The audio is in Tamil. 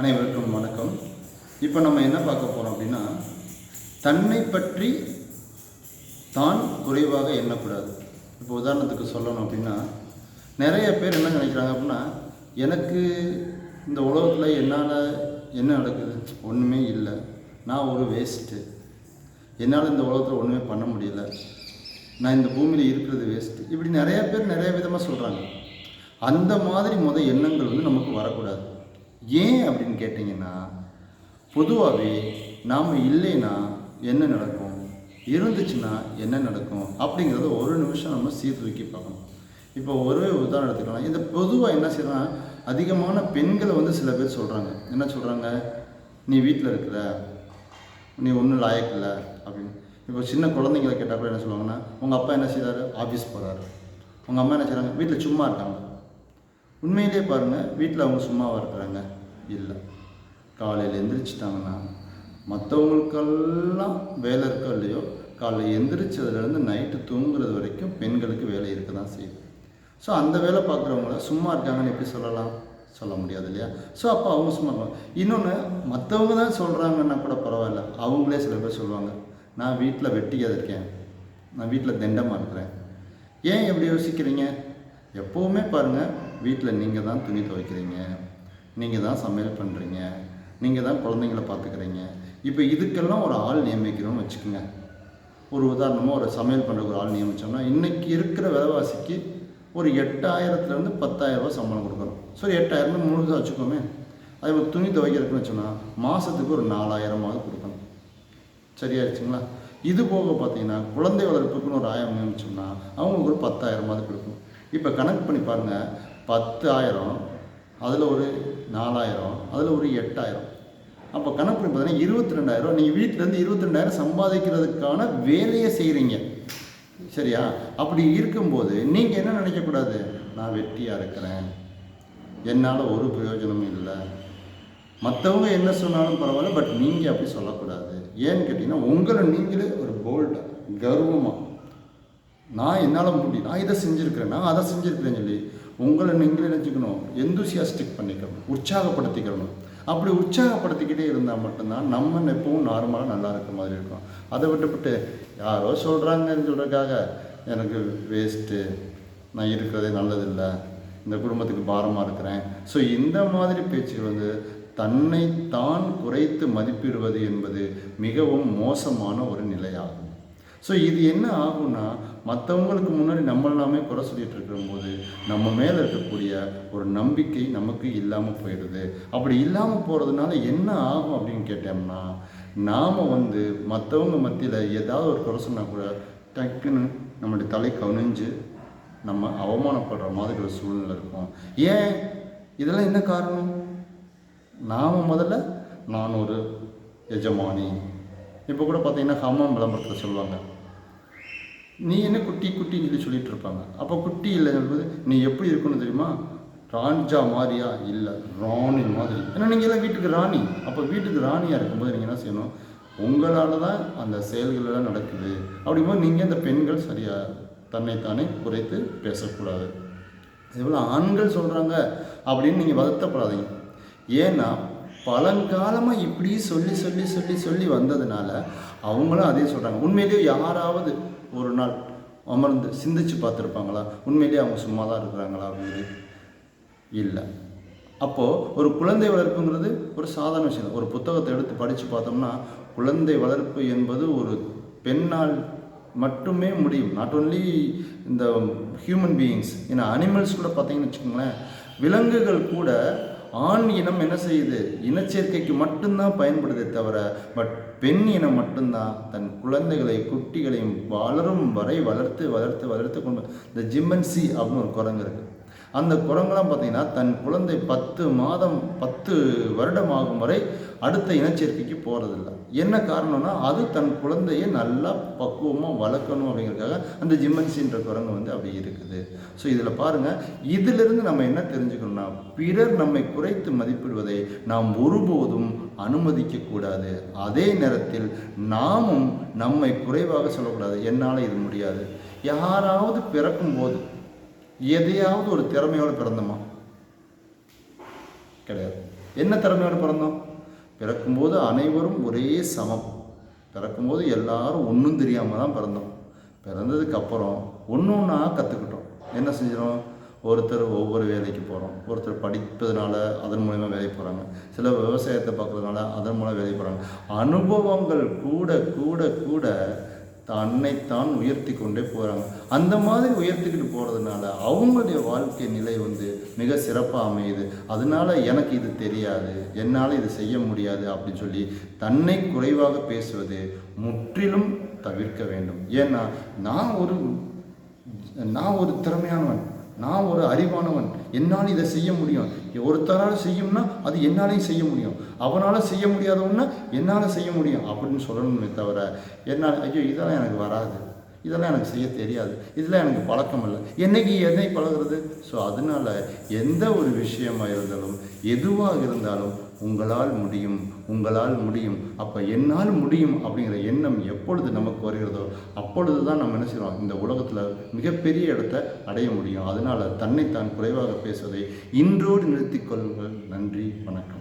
அனைவருக்கும் வணக்கம். இப்போ நம்ம என்ன பார்க்க போகிறோம் அப்படின்னா தன்னை பற்றி தான் குறைவாக எண்ணக்கூடாது. இப்போ உதாரணத்துக்கு சொல்லணும் அப்படின்னா நிறைய பேர் என்ன நினைக்கிறாங்க அப்படின்னா எனக்கு இந்த உலகத்தில் என்னால் என்ன நடக்குது? ஒன்றுமே இல்லை. நான் ஒரு வேஸ்ட்டு என்னால் இந்த உலகத்தில் ஒன்றுமே பண்ண முடியல. நான் இந்த பூமியில் இருக்கிறது வேஸ்ட்டு இப்படி நிறைய பேர் நிறைய விதமாக சொல்கிறாங்க அந்த மாதிரி முத எண்ணங்கள் வந்து நமக்கு வரக்கூடாது. ஏன் அப்படின்னு கேட்டிங்கன்னா பொதுவாகவே நாம் இல்லைன்னா என்ன நடக்கும்? இருந்துச்சுன்னா என்ன நடக்கும்? அப்படிங்கிறத ஒரு நிமிஷம் நம்ம சீர்தூக்கி பார்க்கணும். இப்போ ஒரே உதாரணம் எடுத்துக்கலாம். இந்த பொதுவாக என்ன செய்யலாம் அதிகமான பெண்களை வந்து சில பேர் சொல்கிறாங்க என்ன சொல்கிறாங்க நீ வீட்டில் இருக்கிற நீ ஒன்றும் லாயக்கில்ல. அப்படின்னு. இப்போ சின்ன குழந்தைங்களை கேட்டால் கூட என்ன சொல்லுவாங்கன்னா உங்கள் அப்பா என்ன செய்கிறாரு ஆஃபீஸ் போகிறாரு உங்கள் அம்மா என்ன செய்கிறாங்க வீட்டில் சும்மா இருக்காங்க. உண்மையிலே பாருங்கள் வீட்டில் அவங்க சும்மாவாக இருக்கிறாங்க? இல்லை. காலையில் எந்திரிச்சிட்டாங்கன்னா மற்றவங்களுக்கெல்லாம் வேலை இருக்கோ இல்லையோ காலையில் எந்திரிச்சதுலேருந்து நைட்டு தூங்குறது வரைக்கும் பெண்களுக்கு வேலை இருக்க தான் செய்யுது. ஸோ அந்த வேலை பார்க்குறவங்கள சும்மா இருக்காங்கன்னு எப்படி சொல்லலாம்? சொல்ல முடியாது இல்லையா? ஸோ அப்போ அவங்க சும்மா இருப்பாங்க. இன்னொன்று மற்றவங்க தான் சொல்கிறாங்கன்னா கூட பரவாயில்ல. அவங்களே சில பேர் சொல்லுவாங்க நான் வீட்டில் வெட்டியாக இருக்கேன். நான் வீட்டில் திண்டமாக இருக்கிறேன். ஏன் எப்படி யோசிக்கிறீங்க? எப்போவுமே பாருங்கள் வீட்டில் நீங்கள் தான் துணி துவைக்கிறீங்க நீங்கள் தான் சமையல் பண்ணுறீங்க நீங்கள் தான் குழந்தைங்கள பார்த்துக்கிறீங்க. இப்போ இதுக்கெல்லாம் ஒரு ஆள் நியமிக்கணும்னு வச்சுக்கோங்க. ஒரு உதாரணமாக ஒரு சமையல் பண்ணுற ஒரு ஆள் நியமித்தோம்னா இன்றைக்கி இருக்கிற விலைவாசிக்கு ஒரு எட்டாயிரத்துலேருந்து பத்தாயிரரூபா சம்பளம் கொடுக்குறோம் சரி எட்டாயிரம் முழுதாக வச்சுக்கோமே. அதே மாதிரி துணி துவைக்கிறதுக்குன்னு வச்சோன்னா மாதத்துக்கு ஒரு நாலாயிரமாவது கொடுக்கணும். சரியாயிருச்சுங்களா இது போக பார்த்தீங்கன்னா குழந்தை வளர்ப்புக்குன்னு ஒரு ஆயிரம் நியமிச்சோம்னா அவங்களுக்கு ஒரு பத்தாயிரமாவது கொடுக்கணும். இப்போ கணக்கு பண்ணி பாருங்கள் பத்தாயிரம் அதில் ஒரு நாலாயிரம் அதில் ஒரு எட்டாயிரம். அப்போ கணக்கு பார்த்தீங்கன்னா இருபத்தி ரெண்டாயிரம் நீங்கள் வீட்டிலேருந்து இருபத்தி ரெண்டாயிரம் சம்பாதிக்கிறதுக்கான வேலையை செய்கிறீங்க சரியா? அப்படி இருக்கும்போது நீங்கள் என்ன நினைக்கக்கூடாது? நான் வெட்டியாக இருக்கிறேன். என்னால் ஒரு பிரயோஜனமும் இல்லை. மற்றவங்க என்ன சொன்னாலும் பரவாயில்ல பட் நீங்கள் அப்படி சொல்லக்கூடாது. ஏன்னு கேட்டிங்கன்னா உங்களை நீங்களே ஒரு போல்டாக கர்வமாக நான் என்னால் முடியும் நான் இதை செஞ்சுருக்கிறேன் நான் அதை செஞ்சுருக்கிறேன்னு சொல்லி உங்களை நீங்களே நினச்சிக்கணும். எந்தூசியாஸ்டிக் பண்ணிக்கணும். உற்சாகப்படுத்திக்கணும். அப்படி உற்சாகப்படுத்திக்கிட்டே இருந்தால் மட்டும்தான் நம்ம எப்பவும் நார்மலாக நல்லா இருக்க மாதிரி இருக்கும். அதை விட்டுவிட்டு யாரோ சொல்கிறாங்கன்னு சொல்கிறதுக்காக எனக்கு வேஸ்ட்டு நான் இருக்கிறதே நல்லதில்லை. இந்த குடும்பத்துக்கு பாரமாக இருக்கிறேன். ஸோ இந்த மாதிரி பேச்சுகள் வந்து தன்னை தான் குறைத்து மதிப்பிடுவது என்பது மிகவும் மோசமான ஒரு நிலையாகும். ஸோ இது என்ன ஆகும்னா மற்றவங்களுக்கு முன்னாடி நம்ம எல்லாமே குறை சொல்லிட்டு இருக்கும்போது நம்ம மேலே இருக்கக்கூடிய ஒரு நம்பிக்கை நமக்கு இல்லாமல் போயிடுது. அப்படி இல்லாமல் போகிறதுனால என்ன ஆகும் அப்படின்னு கேட்டோம்னா நாம் வந்து மற்றவங்க மத்தியில் ஏதாவது ஒரு குறை சொன்னால் கூட டக்குன்னு நம்மளுடைய தலை கவனிஞ்சு நம்ம அவமானப்படுற மாதிரி ஒரு சூழ்நிலை இருக்கும். ஏன்? இதெல்லாம் என்ன காரணம்? நாம் முதல்ல நான் ஒரு எஜமானி. இப்போ கூட பார்த்தீங்கன்னா ஹமாம் விளம்பரத்தில் சொல்லுவாங்க. நீ என்ன குட்டி குட்டின்னு சொல்லி சொல்லிட்டு இருப்பாங்க. அப்போ குட்டி இல்லை போது நீ எப்படி இருக்கணும் தெரியுமா? ராஜா மாதிரியா? இல்லை ராணி மாதிரி. ஏன்னா நீங்கள் எல்லாம் வீட்டுக்கு ராணி. அப்போ வீட்டுக்கு ராணியாக இருக்கும்போது நீங்கள் என்ன செய்யணும்? உங்களால் தான் அந்த செயல்கள் எல்லாம் நடக்குது அப்படிங்கும்போது நீங்கள் அந்த பெண்கள் சரியாக தன்னைத்தானே குறைத்து பேசக்கூடாது. இதுபோல் ஆண்கள் சொல்கிறாங்க அப்படின்னு நீங்கள் வருத்தப்படாதீங்க. ஏன்னா பழங்காலமாக இப்படி சொல்லி சொல்லி சொல்லி சொல்லி வந்ததுனால அவங்களும் அதே சொல்கிறாங்க உண்மையிலேயே யாராவது ஒரு நாள் அமர்ந்து சிந்திச்சு பார்த்துருப்பாங்களா? உண்மையிலேயே அவங்க சும்மா தான் இருக்கிறாங்களா அப்படின்னு? இல்லை. அப்போது ஒரு குழந்தை வளர்ப்புங்கிறது ஒரு சாதாரண விஷயம் ஒரு புத்தகத்தை எடுத்து படித்து பார்த்தோம்னா குழந்தை வளர்ப்பு என்பது ஒரு பெண்ணால் மட்டுமே முடியும். நாட் ஓன்லி இந்த ஹியூமன் பீயிங்ஸ் ஏன்னா அனிமல்ஸ் கூட பார்த்தீங்கன்னு வச்சுக்கோங்களேன் விலங்குகள் கூட ஆண் இனம் என்ன செய்யுது? இனச்சேர்க்கைக்கு மட்டும்தான் பயன்படுதே தவிர பட் பெண் இனம் மட்டும்தான் தன் குழந்தைகளை குட்டிகளையும் வளரும் வரை வளர்த்து வளர்த்து வளர்த்து கொண்டு இந்த ஜிம்மன்சி அப்படின்னு ஒரு குரங்கு இருக்குது அந்த குரங்கெல்லாம் பார்த்தீங்கன்னா தன் குழந்தை பத்து மாதம் பத்து வருடம் ஆகும் வரை அடுத்த இனச்சேர்க்கைக்கு போகிறதில்ல என்ன காரணம்னா அது தன் குழந்தையை நல்லா பக்குவமாக வளர்க்கணும் அப்படிங்கிறதுக்காக அந்த ஜிம்மன்சின்ற குரங்கு வந்து அப்படி இருக்குது. ஸோ இதில் பாருங்கள் இதிலிருந்து நம்ம என்ன தெரிஞ்சுக்கணும்னா பிறர் நம்மை குறைத்து மதிப்பிடுவதை நாம் ஒருபோதும் அனுமதிக்கக்கூடாது அதே நேரத்தில் நாமும் நம்மை குறைவாக சொல்லக்கூடாது. என்னால் இது முடியாது. யாராவது பிறக்கும்போது எதையாவது ஒரு திறமையோடு பிறந்தோமா? கிடையாது. என்ன திறமையோடு பிறந்தோம்? பிறக்கும்போது அனைவரும் ஒரே சமம். பிறக்கும்போது எல்லாரும் ஒன்றும் தெரியாமல் தான் பிறந்தோம். பிறந்ததுக்கப்புறம் ஒன்று ஒன்றா கற்றுக்கிட்டோம் என்ன செஞ்சிடும் ஒருத்தர் ஒவ்வொரு வேலைக்கு போகிறோம் ஒருத்தர் படிப்பதனால அதன் மூலயமா வேலைக்கு போகிறாங்க சில விவசாயத்தை பார்க்கறதுனால அதன் மூலம் வேலைக்கு போகிறாங்க அனுபவங்கள் கூட கூட கூட தன்னைத்தான் உயர்த்தி கொண்டே போகிறாங்க அந்த மாதிரி உயர்த்திக்கிட்டு போகிறதுனால அவங்களுடைய வாழ்க்கை நிலை வந்து மிக சிறப்பாக அமையுது. அதனால எனக்கு இது தெரியாது. என்னால் இது செய்ய முடியாது அப்படின்னு சொல்லி தன்னை குறைவாக பேசுவது முற்றிலும் தவிர்க்க வேண்டும். ஏன்னா நான் ஒரு நான் ஒரு திறமையானவன். நான் ஒரு அறிவானவன். என்னால் இதை செய்ய முடியும். ஒருத்தரால் செய்யும்னா அது என்னாலையும் செய்ய முடியும். அவனால் செய்ய முடியாதவன்னா என்னால் செய்ய முடியும். அப்படின்னு சொல்லணுமே தவிர என்னால் ஐயோ இதெல்லாம் எனக்கு வராது. இதெல்லாம் எனக்கு செய்ய தெரியாது. இதெல்லாம் எனக்கு பழக்கம் இல்லை. என்னைக்கு என்னை பழகுறது? ஸோ அதனால் எந்த ஒரு விஷயமா இருந்தாலும் எதுவாக இருந்தாலும் உங்களால் முடியும். உங்களால் முடியும். அப்போ என்னால் முடியும் அப்படிங்கிற எண்ணம் எப்பொழுது நமக்கு வருகிறதோ அப்பொழுது தான் நம்ம என்ன செய்கிறோம் இந்த உலகத்தில் மிகப்பெரிய இடத்த அடைய முடியும். அதனால் தன்னைத்தான் குறைவாக பேசுவதை இன்றோடு நிறுத்திக் கொள்ளுங்கள். நன்றி வணக்கம்.